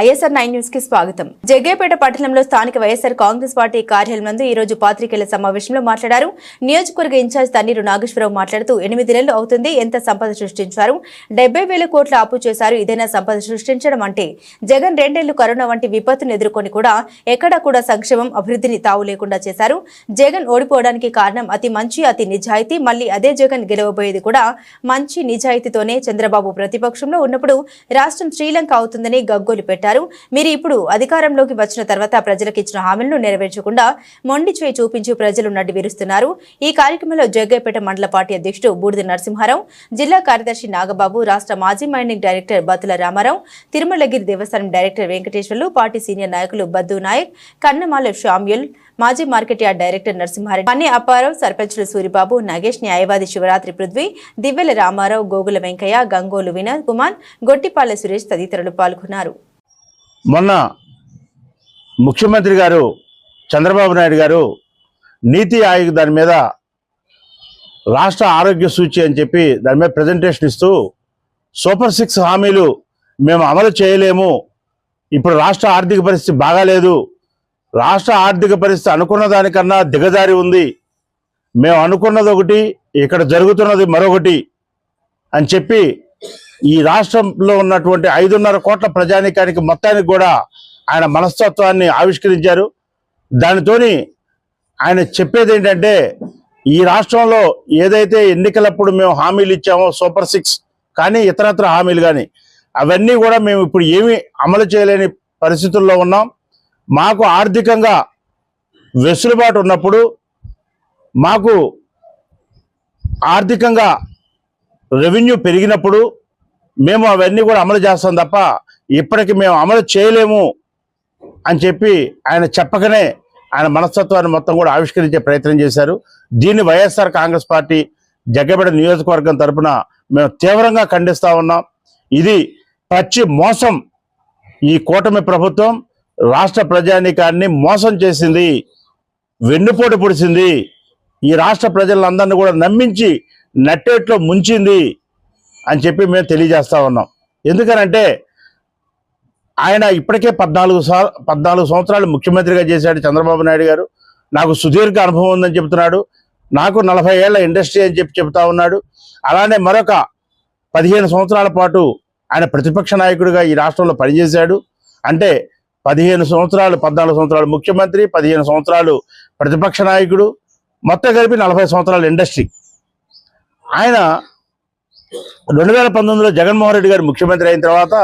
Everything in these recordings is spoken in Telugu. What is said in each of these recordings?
ఐఎస్ఆర్ నైన్ న్యూస్కి స్వాగతం. జగ్గేపేట పట్టణంలో స్థానిక వైఎస్ఆర్ కాంగ్రెస్ పార్టీ కార్యాలయం నందు ఈ రోజు పాత్రికేయుల సమావేశంలో మాట్లాడారు. నియోజకవర్గ ఇన్ఛార్జ్ తన్నీరు నాగేశ్వరరావు మాట్లాడుతూ ఎనిమిది నెలలు అవుతుంది ఎంత సంపద సృష్టించారు? డెబ్బై వేల కోట్ల అప్పు చేశారు ఇదైనా సంపద సృష్టించడం అంటే? జగన్ రెండేళ్ళు కరోనా వంటి విపత్తును ఎదుర్కొని కూడా ఎక్కడా కూడా సంక్షేమం అభివృద్ధిని తావు లేకుండా చేశారు. జగన్ ఓడిపోవడానికి కారణం అతి మంచి అతి నిజాయితీ. మళ్ళీ అదే జగన్ గెలవబోయేది కూడా మంచి నిజాయితీతోనే చంద్రబాబు ప్రతిపక్షంలో ఉన్నప్పుడు రాష్ట్రం శ్రీలంక అవుతుందని గగ్గోలు పెట్టారు. మీరు ఇప్పుడు అధికారంలోకి వచ్చిన తర్వాత ప్రజలకు ఇచ్చిన హామీలను నెరవేర్చకుండా మొండి చేయి చూపించి ప్రజలు నడ్డి విరుస్తున్నారు. ఈ కార్యక్రమంలో జగ్గైపేట మండల పార్టీ అధ్యక్షుడు బూడిద నరసింహారావు జిల్లా కార్యదర్శి నాగబాబు రాష్ట్ర మాజీ మైనింగ్ డైరెక్టర్ బతుల రామారావు తిరుమలగిరి దేవస్థానం డైరెక్టర్ వెంకటేశ్వర్లు పార్టీ సీనియర్ నాయకులు బద్దు నాయక్ కన్నమాల షామ్యుల్ మాజీ మార్కెట్ యార్డ్ డైరెక్టర్ నరసింహారెడ్డి పన్ని అప్పారావు సర్పంచులు సూరిబాబు నగేష్ న్యాయవాది శివరాత్రి పృథ్వీ దివ్వెల రామారావు గోగుల వెంకయ్య గంగోలు వినోద్ కుమార్ గొట్టిపాల సురేష్ తదితరులు పాల్గొన్నారు. మొన్న ముఖ్యమంత్రి గారు చంద్రబాబు నాయుడు గారు నీతి ఆయోగ్ దాని మీద రాష్ట్ర ఆరోగ్య సూచి అని చెప్పి దాని మీద ప్రజెంటేషన్ ఇస్తూ సూపర్ సిక్స్ హామీలు మేము అమలు చేయలేము. ఇప్పుడు రాష్ట్ర ఆర్థిక పరిస్థితి బాగాలేదు. రాష్ట్ర ఆర్థిక పరిస్థితి అనుకున్న దానికన్నా దిగజారి ఉంది. మేము అనుకున్నది ఒకటి ఇక్కడ జరుగుతున్నది మరొకటి అని చెప్పి ఈ రాష్ట్రంలో ఉన్నటువంటి ఐదున్నర కోట్ల ప్రజానీకానికి మొత్తానికి కూడా ఆయన మనస్తత్వాన్ని ఆవిష్కరించారు. దానితోని ఆయన చెప్పేది ఏంటంటే ఈ రాష్ట్రంలో ఏదైతే ఎన్నికలప్పుడు మేము హామీలు ఇచ్చామో సూపర్ సిక్స్ కానీ ఇతరత్ర హామీలు కానీ అవన్నీ కూడా మేము ఇప్పుడు ఏమీ అమలు చేయలేని పరిస్థితుల్లో ఉన్నాం. మాకు ఆర్థికంగా వెసులుబాటు ఉన్నప్పుడు మాకు ఆర్థికంగా రెవెన్యూ పెరిగినప్పుడు మేము అవన్నీ కూడా అమలు చేస్తాం తప్ప ఇప్పటికి మేము అమలు చేయలేము అని చెప్పి ఆయన చెప్పకనే ఆయన మనస్తత్వాన్ని మొత్తం కూడా ఆవిష్కరించే ప్రయత్నం చేశారు. దీన్ని వైఎస్ఆర్ కాంగ్రెస్ పార్టీ జగ్గబెడ నియోజకవర్గం తరపున మేము తీవ్రంగా ఖండిస్తూ ఉన్నాం. ఇది పచ్చి మోసం ఈ కూటమి ప్రభుత్వం రాష్ట్ర ప్రజానీకాన్ని మోసం చేసింది వెన్నుపోటు పొడిచింది ఈ రాష్ట్ర ప్రజలందరినీ కూడా నమ్మించి నట్టేట్లో ముంచింది. అని చెప్పి మేము తెలియజేస్తూ ఉన్నాం. ఎందుకనంటే ఆయన ఇప్పటికే పద్నాలుగు పద్నాలుగు సంవత్సరాలు ముఖ్యమంత్రిగా చేశాడు చంద్రబాబు నాయుడు గారు. నాకు సుదీర్ఘ అనుభవం ఉందని చెప్తున్నాడు. నాకు నలభై ఏళ్ళ ఇండస్ట్రీ అని చెప్పి చెప్తా ఉన్నాడు. అలానే మరొక పదిహేను సంవత్సరాల పాటు ఆయన ప్రతిపక్ష నాయకుడిగా ఈ రాష్ట్రంలో పనిచేశాడు. అంటే పదిహేను సంవత్సరాలు పద్నాలుగు సంవత్సరాలు ముఖ్యమంత్రి పదిహేను సంవత్సరాలు ప్రతిపక్ష నాయకుడు మొత్తం కలిపి నలభై సంవత్సరాలు ఇండస్ట్రీ. ఆయన రెండు వేల పంతొమ్మిదిలో జగన్మోహన్ రెడ్డి గారు ముఖ్యమంత్రి అయిన తర్వాత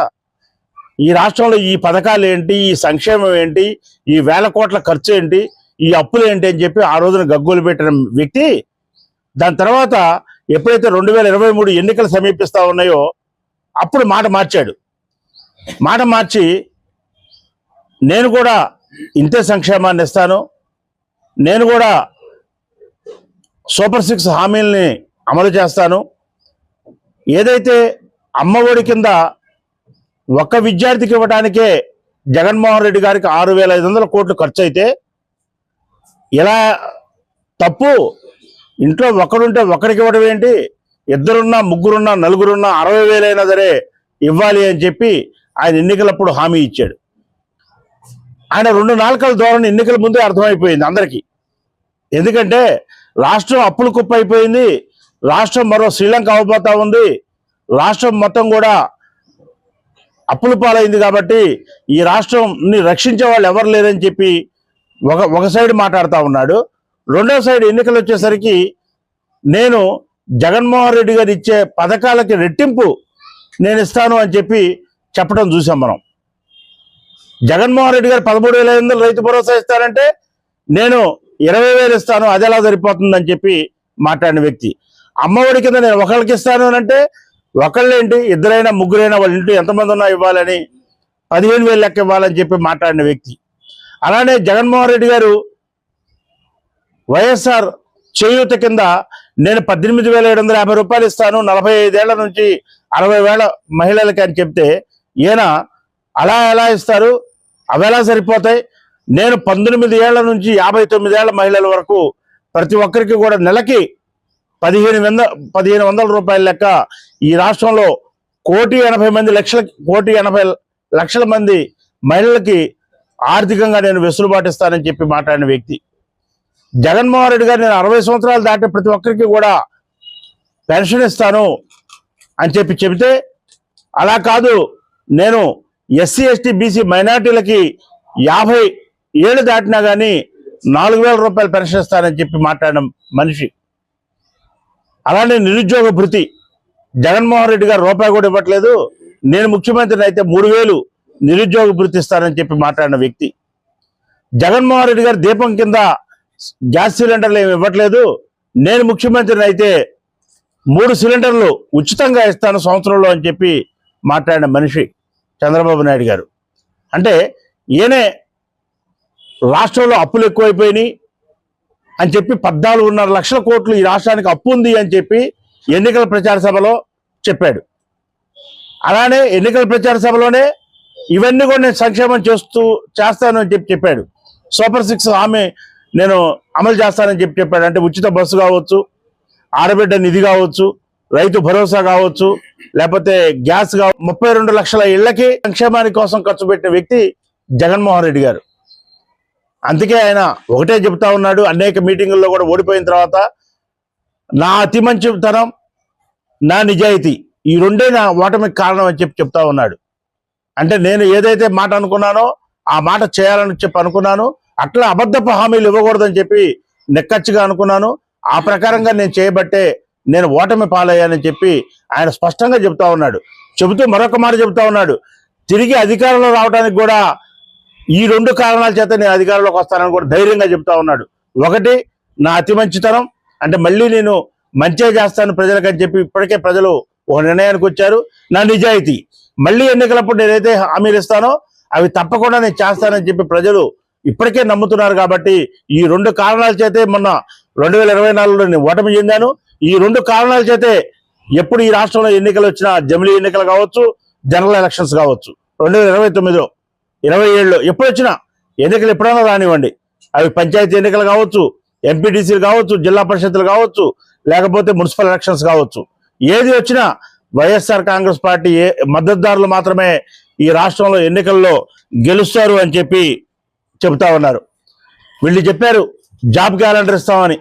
ఈ రాష్ట్రంలో ఈ పథకాలు ఏంటి ఈ సంక్షేమం ఏంటి ఈ వేల కోట్ల ఖర్చు ఏంటి ఈ అప్పులు ఏంటి అని చెప్పి ఆ రోజున గగ్గోలు పెట్టిన వ్యక్తి. దాని తర్వాత ఎప్పుడైతే రెండు వేల ఇరవై మూడు ఎన్నికలు సమీపిస్తా ఉన్నాయో అప్పుడు మాట మార్చాడు. మాట మార్చి నేను కూడా ఇంతే సంక్షేమాన్ని ఇస్తాను నేను కూడా సూపర్ సిక్స్ హామీల్ని అమలు చేస్తాను ఏదైతే అమ్మఒడి కింద ఒక్క విద్యార్థికి ఇవ్వడానికే జగన్మోహన్ రెడ్డి గారికి ఆరు వేల ఐదు వందల కోట్లు ఖర్చు అయితే ఇలా తప్పు. ఇంట్లో ఒకడుంటే ఒకరికి ఇవ్వడం ఏంటి? ఇద్దరున్నా ముగ్గురున్నా నలుగురున్నా అరవై వేలైనా సరే ఇవ్వాలి అని చెప్పి ఆయన ఎన్నికలప్పుడు హామీ ఇచ్చాడు. ఆయన రెండు నాలుకల ధోరణి ఎన్నికల ముందే అర్థమైపోయింది అందరికీ. ఎందుకంటే రాష్ట్రం అప్పులు కుప్ప అయిపోయింది. రాష్ట్రం మరో శ్రీలంక అవబోతా ఉంది. రాష్ట్రం మొత్తం కూడా అప్పుల పాలైంది కాబట్టి ఈ రాష్ట్రంని రక్షించే వాళ్ళు ఎవరు లేరని చెప్పి ఒక ఒక సైడ్ మాట్లాడుతూ ఉన్నాడు. రెండో సైడ్ ఎన్నికలు వచ్చేసరికి నేను జగన్మోహన్ రెడ్డి గారు ఇచ్చే పథకాలకి రెట్టింపు నేను ఇస్తాను అని చెప్పి చెప్పడం చూసాం మనం. జగన్మోహన్ రెడ్డి గారు పదమూడు వేల ఐదు వందలు రైతు భరోసా ఇస్తారంటే నేను ఇరవై వేలు ఇస్తాను అది ఎలా సరిపోతుందని చెప్పి మాట్లాడిన వ్యక్తి. అమ్మఒడి కింద నేను ఒకళ్ళకి ఇస్తాను అని అంటే ఒకళ్ళేంటి ఇద్దరైనా ముగ్గురైనా వాళ్ళ ఇంట్లో ఎంతమంది ఉన్నా ఇవ్వాలని పదిహేను వేలు లెక్క ఇవ్వాలని చెప్పి మాట్లాడిన వ్యక్తి. అలానే జగన్మోహన్ రెడ్డి గారు వైఎస్ఆర్ చేయూత కింద నేను పద్దెనిమిది వేల ఏడు వందల యాభై రూపాయలు ఇస్తాను నలభై ఐదేళ్ళ నుంచి అరవై వేల మహిళలకి అని చెప్తే ఈయన అలా ఎలా ఇస్తారు? అవి ఎలా సరిపోతాయి? నేను పంతొమ్మిది ఏళ్ళ నుంచి యాభై తొమ్మిది ఏళ్ళ మహిళల వరకు ప్రతి ఒక్కరికి కూడా నెలకి పదిహేను వంద పదిహేను వందల రూపాయల లెక్క ఈ రాష్ట్రంలో కోటి ఎనభై మంది లక్షల కోటి ఎనభై లక్షల మంది మహిళలకి ఆర్థికంగా నేను వెసులుబాటు ఇస్తానని చెప్పి మాట్లాడిన వ్యక్తి. జగన్మోహన్ రెడ్డి గారు నేను అరవై సంవత్సరాలు దాటే ప్రతి ఒక్కరికి కూడా పెన్షన్ ఇస్తాను అని చెప్పి చెబితే అలా కాదు. నేను ఎస్సీ ఎస్టీ బీసీ మైనార్టీలకి యాభై ఏళ్ళు దాటినా కానీ నాలుగు వేల రూపాయలు పెన్షన్ ఇస్తానని చెప్పి మాట్లాడిన మనిషి. అలానే నిరుద్యోగ భృతి. జగన్మోహన్ రెడ్డి గారు రూపాయి కూడా ఇవ్వట్లేదు. నేను ముఖ్యమంత్రిని అయితే మూడు వేలు నిరుద్యోగ భృతి ఇస్తానని చెప్పి మాట్లాడిన వ్యక్తి. జగన్మోహన్ రెడ్డి గారు దీపం కింద గ్యాస్ సిలిండర్లు ఏమి ఇవ్వట్లేదు. నేను ముఖ్యమంత్రిని అయితే మూడు సిలిండర్లు ఉచితంగా ఇస్తాను సంవత్సరంలో అని చెప్పి మాట్లాడిన మనిషి చంద్రబాబు నాయుడు గారు. అంటే ఈయనే రాష్ట్రంలో అప్పులు ఎక్కువైపోయినాయి. అని చెప్పి పద్నాలుగున్నర లక్షల కోట్లు ఈ రాష్ట్రానికి అప్పు ఉంది అని చెప్పి ఎన్నికల ప్రచార సభలో చెప్పాడు. అలానే ఎన్నికల ప్రచార సభలోనే ఇవన్నీ కూడా నేను సంక్షేమం చేస్తూ చేస్తాను అని చెప్పి చెప్పాడు. సూపర్ సిక్స్ హామీ నేను అమలు చేస్తానని చెప్పి చెప్పాడు. అంటే ఉచిత బస్సు కావచ్చు ఆడబిడ్డ నిధి కావచ్చు రైతు భరోసా కావచ్చు లేకపోతే గ్యాస్ కావచ్చు. ముప్పై రెండు లక్షల ఇళ్ళకి సంక్షేమాని కోసం ఖర్చు పెట్టిన వ్యక్తి జగన్మోహన్ రెడ్డి గారు. అందుకే ఆయన ఒకటే చెప్తా ఉన్నాడు అనేక మీటింగుల్లో కూడా ఓడిపోయిన తర్వాత నా అతి మంచితనం నా నిజాయితీ ఈ రెండే నా ఓటమికి కారణం అని చెప్పి చెప్తా ఉన్నాడు. అంటే నేను ఏదైతే మాట అనుకున్నానో ఆ మాట చేయాలని చెప్పి అనుకున్నాను అట్లా అబద్ధపు హామీలు ఇవ్వకూడదని చెప్పి నెక్కచ్చిగా అనుకున్నాను ఆ ప్రకారంగా నేను చేయబట్టే నేను ఓటమి పాలయ్యానని చెప్పి ఆయన స్పష్టంగా చెప్తా ఉన్నాడు. చెబుతూ మరొక మాట చెబుతా ఉన్నాడు. తిరిగి అధికారంలో రావడానికి కూడా ఈ రెండు కారణాల చేత నేను అధికారంలోకి వస్తానని కూడా ధైర్యంగా చెప్తా ఉన్నాడు. ఒకటి నా అతి మంచితనం. అంటే మళ్ళీ నేను మంచిగా చేస్తాను ప్రజలకని చెప్పి ఇప్పటికే ప్రజలు ఒక నిర్ణయానికి వచ్చారు. నా నిజాయితీ. మళ్ళీ ఎన్నికలప్పుడు నేనైతే హామీలు ఇస్తానో అవి తప్పకుండా నేను చేస్తానని చెప్పి ప్రజలు ఇప్పటికే నమ్ముతున్నారు కాబట్టి ఈ రెండు కారణాల చేతే మొన్న రెండు వేల ఇరవై నాలుగులో నేను ఓటమి చెందాను. ఈ రెండు కారణాల చేతే ఎప్పుడు ఈ రాష్ట్రంలో ఎన్నికలు వచ్చినా జమిలీ ఎన్నికలు కావచ్చు జనరల్ ఎలక్షన్స్ కావచ్చు. రెండు వేల ఇరవై తొమ్మిదిలో ఇరవై ఏడులో ఎప్పుడు వచ్చినా ఎన్నికలు ఎప్పుడైనా రానివ్వండి. అవి పంచాయతీ ఎన్నికలు కావచ్చు ఎంపీటీసీలు కావచ్చు జిల్లా పరిషత్తులు కావచ్చు లేకపోతే మున్సిపల్ ఎలక్షన్స్ కావచ్చు. ఏది వచ్చినా వైఎస్ఆర్ కాంగ్రెస్ పార్టీ ఏ మద్దతుదారులు మాత్రమే ఈ రాష్ట్రంలో ఎన్నికల్లో గెలుస్తారు అని చెప్పి చెబుతా ఉన్నారు. వీళ్ళు చెప్పారు జాబ్ క్యాలెండర్ ఇస్తామని.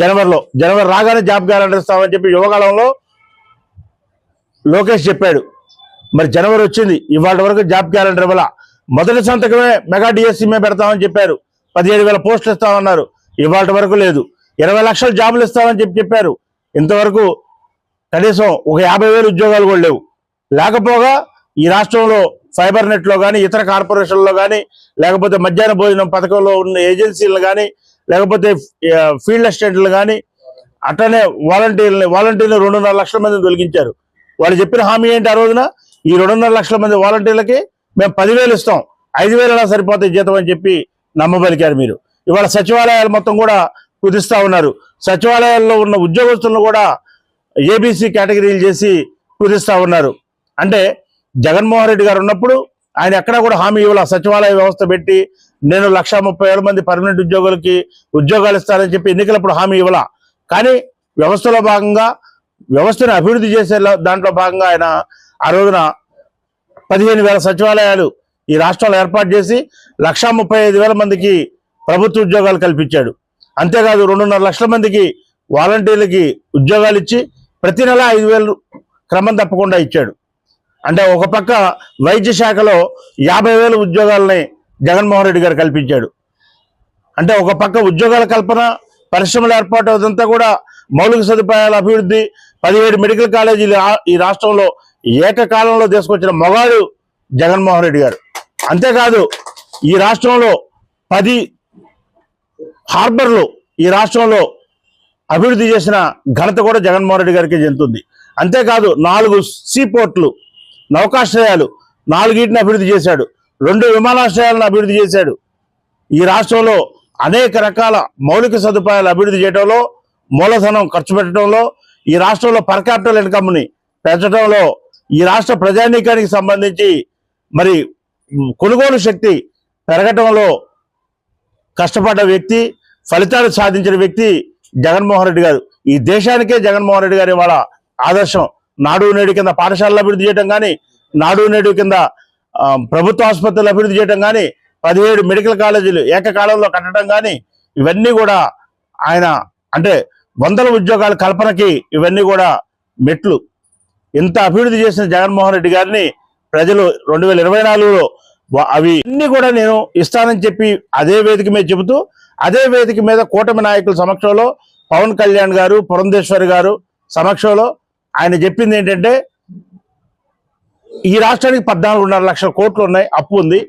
జనవరిలో జనవరి రాగానే జాబ్ క్యాలెండర్ ఇస్తామని చెప్పి యువకాలంలో లోకేష్ చెప్పాడు. మరి జనవరి వచ్చింది ఇవాళ వరకు జాబ్ క్యాలెండర్ ఇవ్వాల? మొదటి సంతకమే మెగా డిఎస్సీ మేము పెడతామని చెప్పారు. పదిహేడు వేల పోస్టులు ఇస్తామన్నారు. ఇవాళ వరకు లేదు. ఇరవై లక్షల జాబులు ఇస్తామని చెప్పి చెప్పారు. ఇంతవరకు కనీసం ఒక యాభై వేలు ఉద్యోగాలు కూడా లేవు. లేకపోగా ఈ రాష్ట్రంలో ఫైబర్ నెట్లో కానీ ఇతర కార్పొరేషన్లో కానీ లేకపోతే మధ్యాహ్న భోజనం పథకంలో ఉన్న ఏజెన్సీలు కానీ లేకపోతే ఫీల్డ్ అసిస్టెంట్లు కానీ అట్లనే వాలంటీర్లని వాలంటీర్లు రెండున్నర లక్షల మందిని తొలగించారు. వాళ్ళు చెప్పిన హామీ ఏంటి ఆ రోజున? ఈ రెండున్నర లక్షల మంది వాలంటీర్లకి మేము పదివేలు ఇస్తాం. ఐదు వేలు ఎలా సరిపోతాయి జీతం అని చెప్పి నమ్మబలికారు మీరు. ఇవాళ సచివాలయాలు మొత్తం కూడా కుదిస్తా ఉన్నారు. సచివాలయాల్లో ఉన్న ఉద్యోగస్తులను కూడా ఏబీసీ కేటగిరీలు చేసి కుదిస్తా ఉన్నారు. అంటే జగన్మోహన్ రెడ్డి గారు ఉన్నప్పుడు ఆయన ఎక్కడా కూడా హామీ ఇవ్వాల. సచివాలయ వ్యవస్థ పెట్టి నేను లక్ష ముప్పై మంది పర్మనెంట్ ఉద్యోగులకి ఉద్యోగాలు ఇస్తానని చెప్పి ఎన్నికలప్పుడు హామీ ఇవ్వాల. కానీ వ్యవస్థలో భాగంగా వ్యవస్థను అభివృద్ధి చేసే దాంట్లో భాగంగా ఆయన ఆ రోజున పదిహేను వేల సచివాలయాలు ఈ రాష్ట్రంలో ఏర్పాటు చేసి లక్షా ముప్పై ఐదు వేల మందికి ప్రభుత్వ ఉద్యోగాలు కల్పించాడు. అంతేకాదు రెండున్నర లక్షల మందికి వాలంటీర్లకి ఉద్యోగాలు ఇచ్చి ప్రతి నెల ఐదు వేలు క్రమం తప్పకుండా ఇచ్చాడు. అంటే ఒక పక్క వైద్య శాఖలో యాభై వేల ఉద్యోగాలని జగన్మోహన్ రెడ్డి గారు కల్పించాడు. అంటే ఒక పక్క ఉద్యోగాల కల్పన పరిశ్రమల ఏర్పాటు అదంతా కూడా మౌలిక సదుపాయాల అభివృద్ధి పదిహేడు మెడికల్ కాలేజీలు ఈ రాష్ట్రంలో ఏకకాలంలో తీసుకొచ్చిన మొగాడు జగన్మోహన్ రెడ్డి గారు. అంతేకాదు ఈ రాష్ట్రంలో పది హార్బర్లు ఈ రాష్ట్రంలో అభివృద్ధి చేసిన ఘనత కూడా జగన్మోహన్ రెడ్డి గారికి చెందుతుంది. అంతేకాదు నాలుగు సీపోర్ట్లు నౌకాశ్రయాలు నాలుగిటిని అభివృద్ధి చేశాడు. రెండు విమానాశ్రయాలను అభివృద్ధి చేశాడు. ఈ రాష్ట్రంలో అనేక రకాల మౌలిక సదుపాయాలు అభివృద్ధి చేయడంలో మూలధనం ఖర్చు పెట్టడంలో ఈ రాష్ట్రంలో పర్ క్యాపిటల్ ఇన్కమ్ని పెంచడంలో ఈ రాష్ట్ర ప్రజానీకానికి సంబంధించి మరి కొనుగోలు శక్తి పెరగటంలో కష్టపడ్డ వ్యక్తి ఫలితాలు సాధించిన వ్యక్తి జగన్మోహన్ రెడ్డి గారు. ఈ దేశానికే జగన్మోహన్ రెడ్డి గారి వాళ్ళ ఆదర్శం. నాడు నేడు కింద పాఠశాలలు అభివృద్ధి చేయడం కానీ నాడు నేడు కింద ప్రభుత్వ ఆసుపత్రులు అభివృద్ధి చేయడం కానీ పదిహేడు మెడికల్ కాలేజీలు ఏకకాలంలో కట్టడం కానీ ఇవన్నీ కూడా ఆయన అంటే వందల ఉద్యోగాల కల్పనకి ఇవన్నీ కూడా మెట్లు. ఇంత అభివృద్ధి చేసిన జగన్మోహన్ రెడ్డి గారిని ప్రజలు రెండు వేల ఇరవై నాలుగులో అవి అన్ని కూడా నేను ఇస్తానని చెప్పి అదే వేదిక మీద చెబుతూ అదే వేదిక మీద కూటమి నాయకుల సమక్షంలో పవన్ కళ్యాణ్ గారు పురంధేశ్వరి గారు సమక్షంలో ఆయన చెప్పింది ఏంటంటే ఈ రాష్ట్రానికి పద్నాలుగున్నర లక్షల కోట్లు ఉన్నాయి అప్పు ఉంది.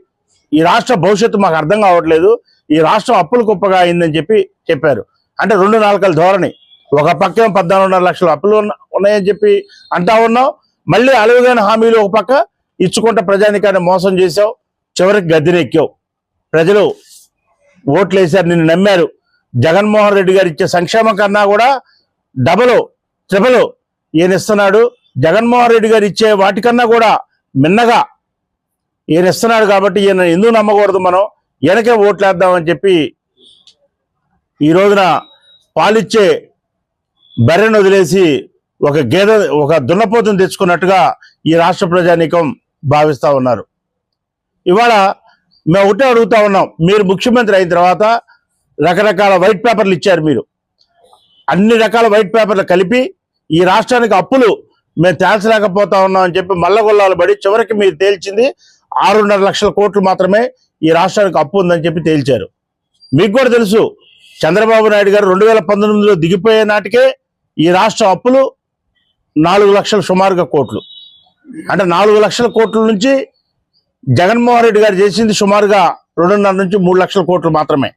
ఈ రాష్ట్ర భవిష్యత్తు మాకు అర్థం కావట్లేదు. ఈ రాష్ట్రం అప్పులు కుప్పగా అయిందని చెప్పి చెప్పారు. అంటే రెండు నాలుకల ధోరణి. ఒక పక్క పద్నాలుగున్నర లక్షలు అప్పులు ఉన్నాయని చెప్పి అంటా ఉన్నావు. మళ్ళీ అలవిగాని హామీలు ఒక పక్క ఇచ్చుకుంటే ప్రజానికాన్ని మోసం చేసావు చివరికి గద్దెనెక్కావు. ప్రజలు ఓట్లు వేశారు నిన్ను నమ్మారు. జగన్మోహన్ రెడ్డి గారు ఇచ్చే సంక్షేమం కన్నా కూడా డబలు ట్రిబలు ఈయన ఇస్తున్నాడు జగన్మోహన్ రెడ్డి గారు ఇచ్చే వాటికన్నా కూడా మిన్నగా ఈయన ఇస్తున్నాడు కాబట్టి ఈయన ఎందుకు నమ్మకూడదు మనం? వెనకే ఓట్లేద్దామని చెప్పి ఈ రోజున పాలిచ్చే బర్రెను వదిలేసి ఒక గేదె ఒక దున్నపోతును తెచ్చుకున్నట్టుగా ఈ రాష్ట్ర ప్రజానీకం భావిస్తా ఉన్నారు. ఇవాళ మేము ఒకటే అడుగుతా ఉన్నాం. మీరు ముఖ్యమంత్రి అయిన తర్వాత రకరకాల వైట్ పేపర్లు ఇచ్చారు మీరు. అన్ని రకాల వైట్ పేపర్లు కలిపి ఈ రాష్ట్రానికి అప్పులు మేము తేల్చలేకపోతా ఉన్నాం అని చెప్పి మల్లగొల్లాలు పడి చివరికి మీరు తేల్చింది ఆరున్నర లక్షల కోట్లు మాత్రమే ఈ రాష్ట్రానికి అప్పు ఉందని చెప్పి తేల్చారు. మీకు కూడా తెలుసు చంద్రబాబు నాయుడు గారు రెండు వేల పంతొమ్మిదిలో దిగిపోయే నాటికే ఈ రాష్ట్ర అప్పులు నాలుగు లక్షల సుమారుగా కోట్లు. అంటే నాలుగు లక్షల కోట్ల నుంచి జగన్మోహన్ రెడ్డి గారు చేసింది సుమారుగా రెండున్నర నుంచి మూడు లక్షల కోట్లు మాత్రమే.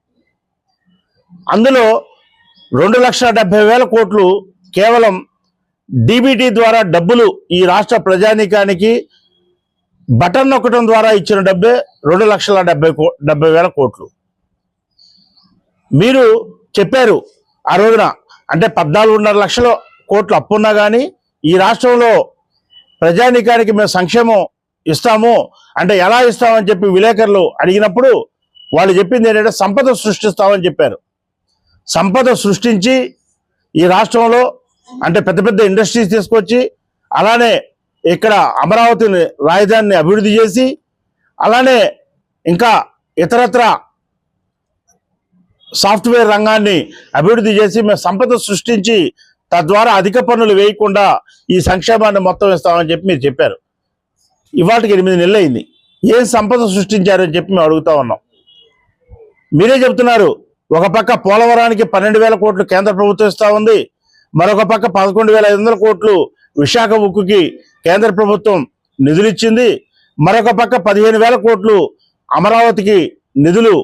అందులో రెండు లక్షల డెబ్బై వేల కోట్లు కేవలం డీబీటీ ద్వారా డబ్బులు ఈ రాష్ట్ర ప్రజానీకానికి బటన్ నొక్కడం ద్వారా ఇచ్చిన డబ్బే రెండు లక్షల డెబ్బై కో డెబ్బై వేల కోట్లు. మీరు చెప్పారు ఆ రోజున అంటే పద్నాలుగున్నర లక్షల కోట్లు అప్పున్నా కానీ ఈ రాష్ట్రంలో ప్రజానీకానికి మేము సంక్షేమం ఇస్తాము. అంటే ఎలా ఇస్తామని చెప్పి విలేకరులు అడిగినప్పుడు వాళ్ళు చెప్పింది ఏంటంటే సంపద సృష్టిస్తామని చెప్పారు. సంపద సృష్టించి ఈ రాష్ట్రంలో అంటే పెద్ద పెద్ద ఇండస్ట్రీస్ తీసుకొచ్చి అలానే ఇక్కడ అమరావతిని రాజధానిని అభివృద్ధి చేసి అలానే ఇంకా ఇతరత్ర సాఫ్ట్వేర్ రంగాన్ని అభివృద్ధి చేసి మేము సంపద సృష్టించి తద్వారా అధిక పన్నులు వేయకుండా ఈ సంక్షేమాన్ని మొత్తం ఇస్తామని చెప్పి మీరు చెప్పారు. ఇవాటికి ఎనిమిది నెలలు అయింది. ఏం సంపద సృష్టించారని చెప్పి మేము అడుగుతా ఉన్నాం. మీరే చెప్తున్నారు ఒక పక్క పోలవరానికి పన్నెండు వేల కోట్లు కేంద్ర ప్రభుత్వం ఇస్తా ఉంది మరొక పక్క పదకొండు వేల ఐదు వందల కోట్లు విశాఖ ఉక్కుకి కేంద్ర ప్రభుత్వం నిధులు ఇచ్చింది మరొక పక్క పదిహేను వేల కోట్లు అమరావతికి నిధులు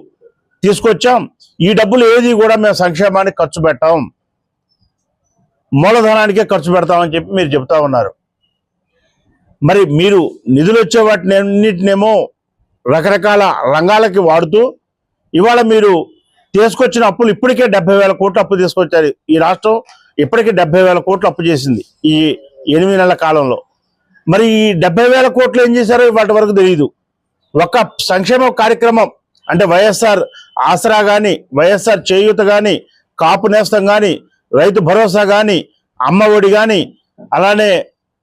తీసుకొచ్చాం. ఈ డబ్బులు ఏది కూడా మేము సంక్షేమానికి ఖర్చు పెట్టాం. మూలధనానికే ఖర్చు పెడతామని చెప్పి మీరు చెప్తా ఉన్నారు. మరి మీరు నిధులు వచ్చే వాటిని అన్నిటినేమో రకరకాల రంగాలకి వాడుతూ ఇవాళ మీరు తీసుకొచ్చిన అప్పులు ఇప్పటికే డెబ్బై వేల కోట్లు అప్పు తీసుకొచ్చారు ఈ రాష్ట్రం. ఇప్పటికే డెబ్బై వేల కోట్లు అప్పు చేసింది ఈ ఎనిమిది నెలల కాలంలో. మరి ఈ డెబ్బై వేల కోట్లు ఏం చేశారో వాటి వరకు తెలియదు ఒక సంక్షేమ కార్యక్రమం అంటే వైఎస్ఆర్ ఆసరా కానీ వైఎస్ఆర్ చేయూత కానీ కాపు నేస్తం కానీ రైతు భరోసా కానీ అమ్మ ఒడి కానీ అలానే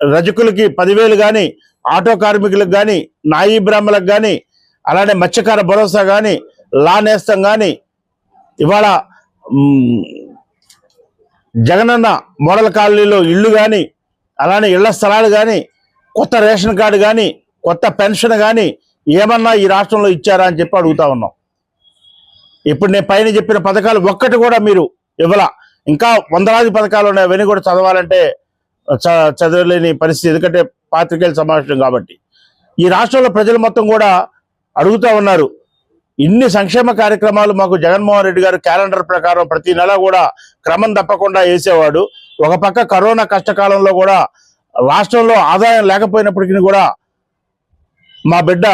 రజకులకి పదివేలు కానీ ఆటో కార్మికులకు కానీ నాయీ బ్రాహ్మలకు కానీ అలానే మత్స్యకార భరోసా కానీ లా నేస్తం కానీ ఇవాళ జగనన్న మోడల్ కాలనీలో ఇళ్ళు కానీ అలానే ఇళ్ళ స్థలాలు కానీ కొత్త రేషన్ కార్డు కానీ కొత్త పెన్షన్ కానీ ఏమన్నా ఈ రాష్ట్రంలో ఇచ్చారా అని చెప్పి అడుగుతా ఉన్నాం. ఇప్పుడు నేను పైన చెప్పిన పథకాలు ఒక్కటి కూడా మీరు ఇవ్వలా. ఇంకా వందలాది పథకాలు ఉన్నాయి అవన్నీ కూడా చదవాలంటే చ- చదవలేని పరిస్థితి. ఎందుకంటే పాత్రికేయుల సమావేశం కాబట్టి. ఈ రాష్ట్రంలో ప్రజలు మొత్తం కూడా అడుగుతా ఉన్నారు ఇన్ని సంక్షేమ కార్యక్రమాలు మాకు జగన్మోహన్ రెడ్డి గారు క్యాలెండర్ ప్రకారం ప్రతి నెల కూడా క్రమం తప్పకుండా వేసేవాడు. ఒక పక్క కరోనా కష్టకాలంలో కూడా రాష్ట్రంలో ఆదాయం లేకపోయినప్పటికీ కూడా మా బిడ్డ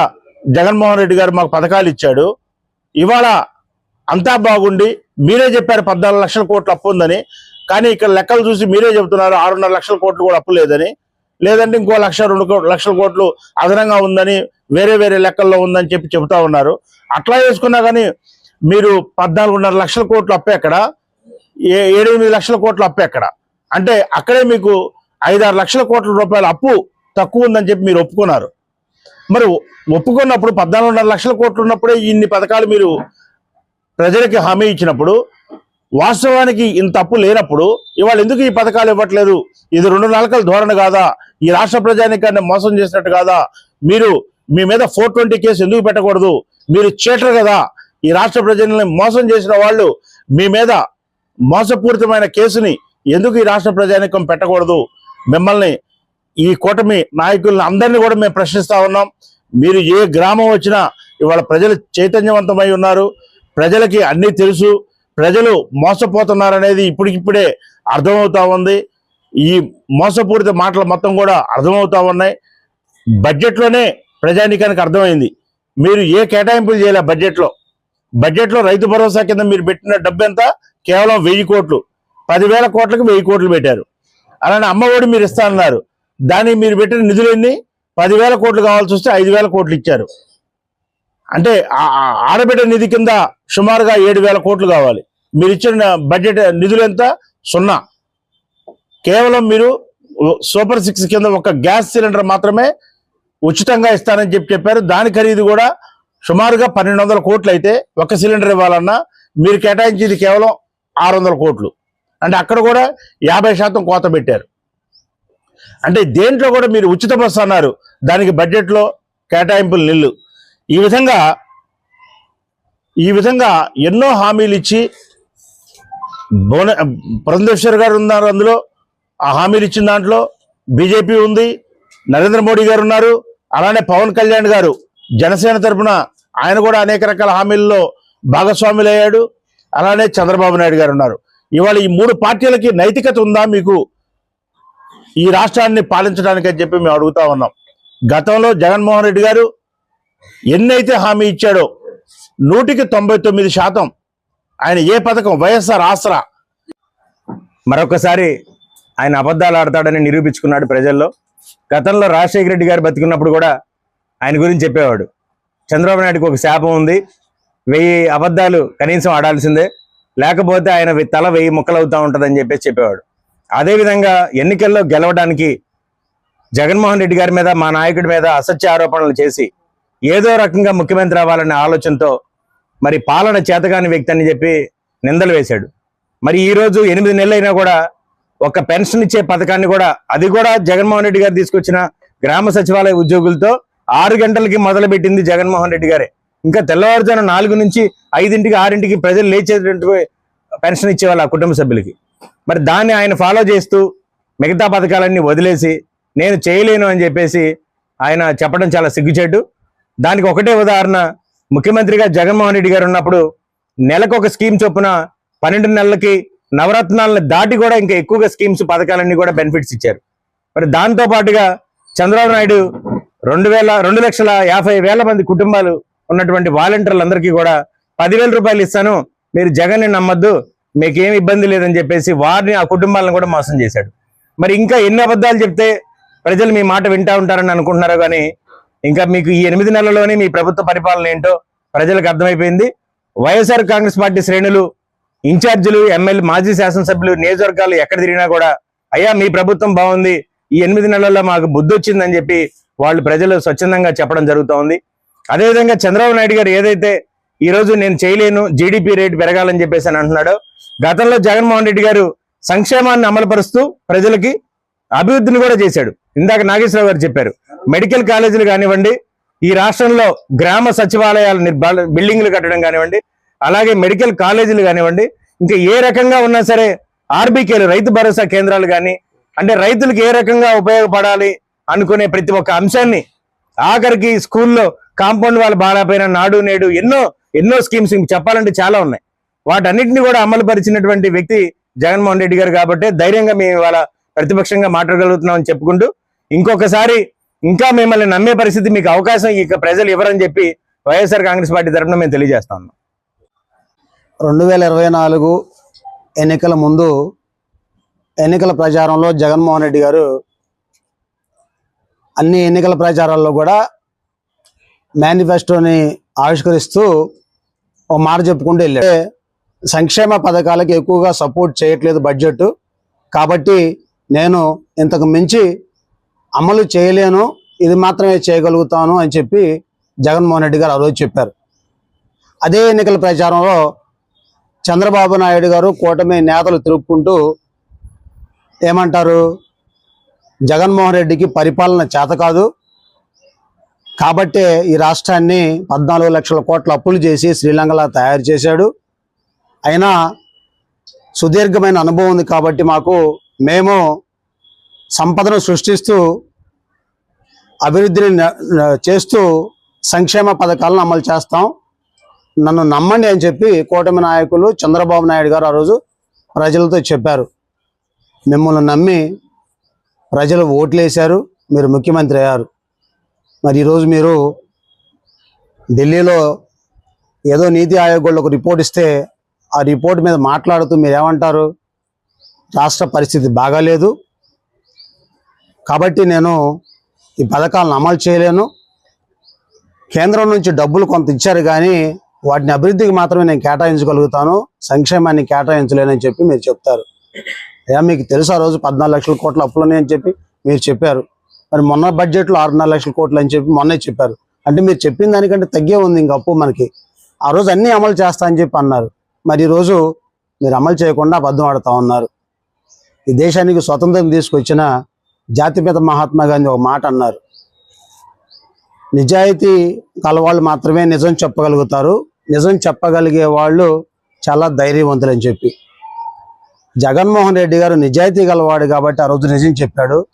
జగన్మోహన్ రెడ్డి గారు మాకు పథకాలు ఇచ్చాడు. ఇవాళ అంతా బాగుండి మీరే చెప్పారు పద్నాలుగు లక్షల కోట్లు అప్పు ఉందని. కానీ ఇక్కడ లెక్కలు చూసి మీరే చెబుతున్నారు ఆరున్నర లక్షల కోట్లు కూడా అప్పు లేదని. లేదంటే ఇంకో లక్ష రెండు లక్షల కోట్లు అదనంగా ఉందని వేరే వేరే లెక్కల్లో ఉందని చెప్పి చెబుతా ఉన్నారు. అట్లా వేసుకున్నా కానీ మీరు పద్నాలుగున్నర లక్షల కోట్లు అప్పు ఎక్కడ? ఏ ఏడెనిమిది లక్షల కోట్ల అప్పు ఎక్కడ? అంటే అక్కడే మీకు ఐదారు లక్షల కోట్ల రూపాయల అప్పు తక్కువ ఉందని చెప్పి మీరు ఒప్పుకున్నారు. మరి ఒప్పుకున్నప్పుడు పద్నాలుగున్నర లక్షల కోట్లు ఉన్నప్పుడే ఇన్ని పథకాలు మీరు ప్రజలకి హామీ ఇచ్చినప్పుడు వాస్తవానికి ఇంత అప్పు లేనప్పుడు ఇవాళ ఎందుకు ఈ పథకాలు ఇవ్వట్లేదు? ఇది రెండు నాలుకల ధోరణి కాదా? ఈ రాష్ట్ర ప్రజానికాన్ని మోసం చేసినట్టు కాదా? మీరు మీ మీద ఫోర్ ట్వంటీ కేసు ఎందుకు పెట్టకూడదు? మీరు చీటర్ కదా. ఈ రాష్ట్ర ప్రజల్ని మోసం చేసిన వాళ్ళు మీ మీద మోసపూరితమైన కేసుని ఎందుకు ఈ రాష్ట్ర ప్రజానికం పెట్టకూడదు? మిమ్మల్ని ఈ కూటమి నాయకులను అందరినీ కూడా మేము ప్రశ్నిస్తా ఉన్నాం. మీరు ఏ గ్రామం వచ్చినా ఇవాళ ప్రజలు చైతన్యవంతమై ఉన్నారు. ప్రజలకి అన్నీ తెలుసు. ప్రజలు మోసపోతున్నారనేది ఇప్పటికిప్పుడే అర్థమవుతా ఉంది. ఈ మోసపూరిత మాటలు మొత్తం కూడా అర్థమవుతా ఉన్నాయి. బడ్జెట్లోనే ప్రజానికానికి అర్థమైంది. మీరు ఏ కేటాయింపులు చేయలే బడ్జెట్లో? బడ్జెట్లో రైతు భరోసా కింద మీరు పెట్టిన డబ్బు ఎంత కేవలం వెయ్యి కోట్లు. పదివేల కోట్లకు వెయ్యి కోట్లు పెట్టారు. అలానే అమ్మఒడి మీరు ఇస్తా అన్నారు. దానికి మీరు పెట్టిన నిధులన్నీ పదివేల కోట్లు కావాల్సి వస్తే ఐదు వేల కోట్లు ఇచ్చారు. అంటే ఆడబిడ్డ నిధి కింద సుమారుగా ఏడు వేల కోట్లు కావాలి. మీరు ఇచ్చిన బడ్జెట్ నిధులు ఎంత? సున్నా. కేవలం మీరు సూపర్ సిక్స్ కింద ఒక గ్యాస్ సిలిండర్ మాత్రమే ఉచితంగా ఇస్తానని చెప్పి చెప్పారు. దాని ఖరీదు కూడా సుమారుగా పన్నెండు వందల కోట్లు అయితే ఒక సిలిండర్ ఇవ్వాలన్నా మీరు కేటాయించేది కేవలం ఆరు వందల కోట్లు. అంటే అక్కడ కూడా యాభై శాతం కోత పెట్టారు. అంటే దేంట్లో కూడా మీరు ఉచిత బస్సు అన్నారు. దానికి బడ్జెట్లో కేటాయింపులు నిల్లు. ఈ విధంగా ఈ విధంగా ఎన్నో హామీలు ఇచ్చి భువన పురంధేశ్వర్ గారు ఉన్నారు అందులో. ఆ హామీలు ఇచ్చిన దాంట్లో బీజేపీ ఉంది నరేంద్ర మోడీ గారు ఉన్నారు అలానే పవన్ కళ్యాణ్ గారు. జనసేన తరఫున ఆయన కూడా అనేక రకాల హామీల్లో భాగస్వాములయ్యాడు అలానే చంద్రబాబు నాయుడు గారు ఉన్నారు. ఇవాళ ఈ మూడు పార్టీలకి నైతికత ఉందా మీకు? ఈ రాష్ట్రాన్ని పాలించడానికి అని చెప్పి మేము అడుగుతా ఉన్నాం. గతంలో జగన్మోహన్ రెడ్డి గారు ఎన్నైతే హామీ ఇచ్చాడో నూటికి తొంభై తొమ్మిది శాతం ఆయన ఏ పథకం వైఎస్ఆర్ ఆసరా. మరొకసారి ఆయన అబద్ధాలు ఆడతాడని నిరూపించుకున్నాడు ప్రజల్లో. గతంలో రాజశేఖర రెడ్డి గారు బతికున్నప్పుడు కూడా ఆయన గురించి చెప్పేవాడు. చంద్రబాబు నాయుడుకి ఒక శాపం ఉంది. వెయ్యి అబద్ధాలు కనీసం ఆడాల్సిందే. లేకపోతే ఆయన తల వెయ్యి ముక్కలవుతా ఉంటుందని చెప్పేసి చెప్పేవాడు. అదేవిధంగా ఎన్నికల్లో గెలవడానికి జగన్మోహన్ రెడ్డి గారి మీద మా నాయకుడి మీద అసత్య ఆరోపణలు చేసి ఏదో రకంగా ముఖ్యమంత్రి అవ్వాలనే ఆలోచనతో మరి పాలన చేతగాని వ్యక్తి అని చెప్పి నిందలు వేశాడు. మరి ఈ రోజు ఎనిమిది నెలలైనా కూడా ఒక పెన్షన్ ఇచ్చే పథకాన్ని కూడా అది కూడా జగన్మోహన్ రెడ్డి గారు తీసుకొచ్చిన గ్రామ సచివాలయ ఉద్యోగులతో ఆరు గంటలకి మొదలు పెట్టింది జగన్మోహన్ రెడ్డి గారే. ఇంకా తెల్లవారుజాము నాలుగు నుంచి ఐదింటికి ఆరింటికి ప్రజలు లేచేటటువంటి పెన్షన్ ఇచ్చేవాళ్ళు ఆ కుటుంబ సభ్యులకి. మరి దాన్ని ఆయన ఫాలో చేస్తూ మిగతా పథకాలన్నీ వదిలేసి నేను చేయలేను అని చెప్పేసి ఆయన చెప్పడం చాలా సిగ్గుచేటు. దానికి ఒకటే ఉదాహరణ ముఖ్యమంత్రిగా జగన్మోహన్ రెడ్డి గారు ఉన్నప్పుడు నెలకు ఒక స్కీమ్ చొప్పున పన్నెండు నెలలకి నవరత్నాలను దాటి కూడా ఇంకా ఎక్కువగా స్కీమ్స్ పథకాలన్నీ కూడా బెనిఫిట్స్ ఇచ్చారు. మరి దాంతో పాటుగా చంద్రబాబు నాయుడు రెండు వేల రెండు లక్షల యాభై వేల మంది కుటుంబాలు ఉన్నటువంటి వాలంటీర్లందరికీ కూడా పదివేల రూపాయలు ఇస్తాను. మీరు జగన్ని నమ్మద్దు. మీకేం ఇబ్బంది లేదని చెప్పేసి వారిని ఆ కుటుంబాలను కూడా మోసం చేశాడు. మరి ఇంకా ఎన్ని అబద్ధాలు చెప్తే ప్రజలు మీ మాట వింటా ఉంటారని అనుకుంటున్నారు కానీ ఇంకా మీకు ఈ ఎనిమిది నెలల్లోనే మీ ప్రభుత్వ పరిపాలన ఏంటో ప్రజలకు అర్థమైపోయింది. వైఎస్ఆర్ కాంగ్రెస్ పార్టీ శ్రేణులు ఇన్ఛార్జీలు ఎమ్మెల్యే మాజీ శాసనసభ్యులు నియోజకవర్గాలు ఎక్కడ తిరిగినా కూడా అయ్యా మీ ప్రభుత్వం బాగుంది ఈ ఎనిమిది నెలల్లో మాకు బుద్ధి వచ్చిందని చెప్పి వాళ్ళు ప్రజలు స్వచ్ఛందంగా చెప్పడం జరుగుతోంది. అదేవిధంగా చంద్రబాబు నాయుడు గారు ఏదైతే ఈ రోజు నేను చేయలేను జీడిపి రేటు పెరగాలని చెప్పేసి అని అంటున్నాడో గతంలో జగన్మోహన్ రెడ్డి గారు సంక్షేమాన్ని అమలుపరుస్తూ ప్రజలకి అభివృద్ధిని కూడా చేశాడు. ఇందాక నాగేశ్వరరావు గారు చెప్పారు. మెడికల్ కాలేజీలు కానివ్వండి ఈ రాష్ట్రంలో గ్రామ సచివాలయాల బిల్డింగ్లు కట్టడం కానివ్వండి అలాగే మెడికల్ కాలేజీలు కానివ్వండి ఇంకా ఏ రకంగా ఉన్నా సరే ఆర్బీకేలు రైతు భరోసా కేంద్రాలు కానీ అంటే రైతులకు ఏ రకంగా ఉపయోగపడాలి అనుకునే ప్రతి ఒక్క అంశాన్ని ఆఖరికి స్కూల్లో కాంపౌండ్ వాళ్ళు బాగా నాడు నేడు ఎన్నో ఎన్నో స్కీమ్స్ చెప్పాలంటే చాలా ఉన్నాయి. వాటన్నిటిని కూడా అమలుపరిచినటువంటి వ్యక్తి జగన్మోహన్ రెడ్డి గారు కాబట్టి ధైర్యంగా మేము ఇవాళ ప్రతిపక్షంగా మాట్లాడగలుగుతున్నామని చెప్పుకుంటూ ఇంకొకసారి ఇంకా మిమ్మల్ని నమ్మే పరిస్థితి మీకు అవకాశం ఇక ప్రజలు ఇవ్వరని చెప్పి వైఎస్ఆర్ కాంగ్రెస్ పార్టీ తరఫున మేము తెలియజేస్తా ఉన్నాం. రెండు వేల ఇరవై నాలుగు ఎన్నికల ముందు ఎన్నికల ప్రచారంలో జగన్మోహన్ రెడ్డి గారు అన్ని ఎన్నికల ప్రచారాల్లో కూడా మేనిఫెస్టోని ఆవిష్కరిస్తూ ఓ మాట చెప్పుకుంటూ వెళ్ళాడు. సంక్షేమ పథకాలకు ఎక్కువగా సపోర్ట్ చేయట్లేదు బడ్జెట్ కాబట్టి నేను ఇంతకు మించి అమలు చేయలేను. ఇది మాత్రమే చేయగలుగుతాను అని చెప్పి జగన్మోహన్ రెడ్డి గారు ఆ రోజు చెప్పారు. అదే ఎన్నికల ప్రచారంలో చంద్రబాబు నాయుడు గారు కూటమి నేతలు తిరుక్కుంటూ ఏమంటారు? జగన్మోహన్ రెడ్డికి పరిపాలన చేత కాదు. కాబట్టే ఈ రాష్ట్రాన్ని పద్నాలుగు లక్షల కోట్ల అప్పులు చేసి శ్రీలంకలా తయారు చేశాడు. అయినా సుదీర్ఘమైన అనుభవం ఉంది కాబట్టి మాకు మేము సంపదను సృష్టిస్తూ అభివృద్ధిని చేస్తూ సంక్షేమ పథకాలను అమలు చేస్తాం. నన్ను నమ్మండి అని చెప్పి కూటమి నాయకులు చంద్రబాబు నాయుడు గారు ఆ రోజు ప్రజలతో చెప్పారు. మిమ్మల్ని నమ్మి ప్రజలు ఓట్లేశారు మీరు ముఖ్యమంత్రి అయ్యారు. మరి ఈరోజు మీరు ఢిల్లీలో ఏదో నీతి ఆయోగ్ ఒక రిపోర్ట్ ఇస్తే ఆ రిపోర్ట్ మీద మాట్లాడుతూ మీరు ఏమంటారు రాష్ట్ర పరిస్థితి బాగాలేదు. కాబట్టి నేను ఈ పథకాలను అమలు చేయలేను. కేంద్రం నుంచి డబ్బులు కొంత ఇచ్చారు కానీ వాటిని అభివృద్ధికి మాత్రమే నేను కేటాయించగలుగుతాను. సంక్షేమాన్ని కేటాయించలేనని చెప్పి మీరు చెప్తారు. అయ్యా మీకు తెలుసు ఆ రోజు పద్నాలుగు లక్షల కోట్ల అప్పులని అని చెప్పి మీరు చెప్పారు. మరి మొన్న బడ్జెట్లో ఆరున్నర లక్షల కోట్లు అని చెప్పి మొన్నే చెప్పారు. అంటే మీరు చెప్పిన దానికంటే తగ్గే ఉంది ఇంక అప్పు మనకి. ఆ రోజు అన్నీ అమలు చేస్తా అని చెప్పి అన్నారు. మరి ఈరోజు రోజు మీరు అమలు చేయకుండా అబద్ధం ఆడుతూ ఉన్నారు. ఈ దేశానికి స్వతంత్రం తీసుకొచ్చిన జాతిపిత మహాత్మా గాంధీ ఒక మాట అన్నారు. నిజాయితీ కలవాళ్ళు మాత్రమే నిజం చెప్పగలుగుతారు. నిజం చెప్పగలిగే వాళ్ళు చాలా ధైర్యవంతులని చెప్పి. జగన్మోహన్ రెడ్డి గారు నిజాయితీ గలవాడు కాబట్టి ఆ రోజు నిజం చెప్పాడు.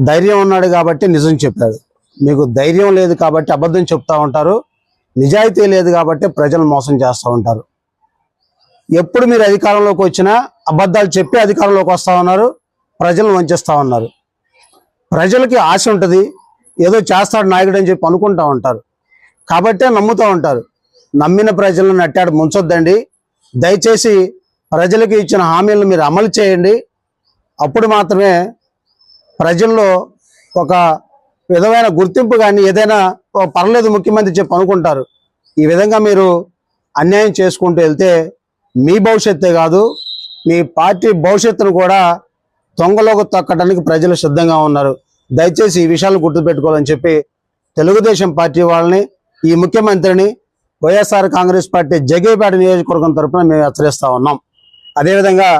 ధైర్యం ఉన్నాడు కాబట్టి నిజం చెప్పాడు. మీకు ధైర్యం లేదు కాబట్టి అబద్ధం చెప్తా ఉంటారు. నిజాయితీ లేదు కాబట్టి ప్రజలు మోసం చేస్తూ ఉంటారు. ఎప్పుడు మీరు అధికారంలోకి వచ్చినా అబద్ధాలు చెప్పి అధికారంలోకి వస్తా ఉన్నారు ప్రజలను వంచేస్తూ ఉన్నారు. ప్రజలకి ఆశ ఉంటుంది ఏదో చేస్తాడు నాయకుడు అని చెప్పి అనుకుంటూ ఉంటారు. కాబట్టే నమ్ముతూ ఉంటారు. నమ్మిన ప్రజలను నట్టాడు ముంచొద్దండి. దయచేసి ప్రజలకు ఇచ్చిన హామీలను మీరు అమలు చేయండి. అప్పుడు మాత్రమే ప్రజల్లో ఒక విధమైన గుర్తింపు కానీ ఏదైనా పర్లేదు ముఖ్యమంత్రి చెప్పి అనుకుంటారు. ఈ విధంగా మీరు అన్యాయం చేసుకుంటూ వెళ్తే మీ భవిష్యత్తే కాదు మీ పార్టీ భవిష్యత్తును కూడా తొంగలోకి తొక్కడానికి ప్రజలు సిద్ధంగా ఉన్నారు. దయచేసి ఈ విషయాలను గుర్తుపెట్టుకోవాలని చెప్పి తెలుగుదేశం పార్టీ వాళ్ళని ఈ ముఖ్యమంత్రిని వైఎస్ఆర్ కాంగ్రెస్ పార్టీ జగేపేట నియోజకవర్గం తరఫున మేము హెచ్చరిస్తా ఉన్నాం. అదేవిధంగా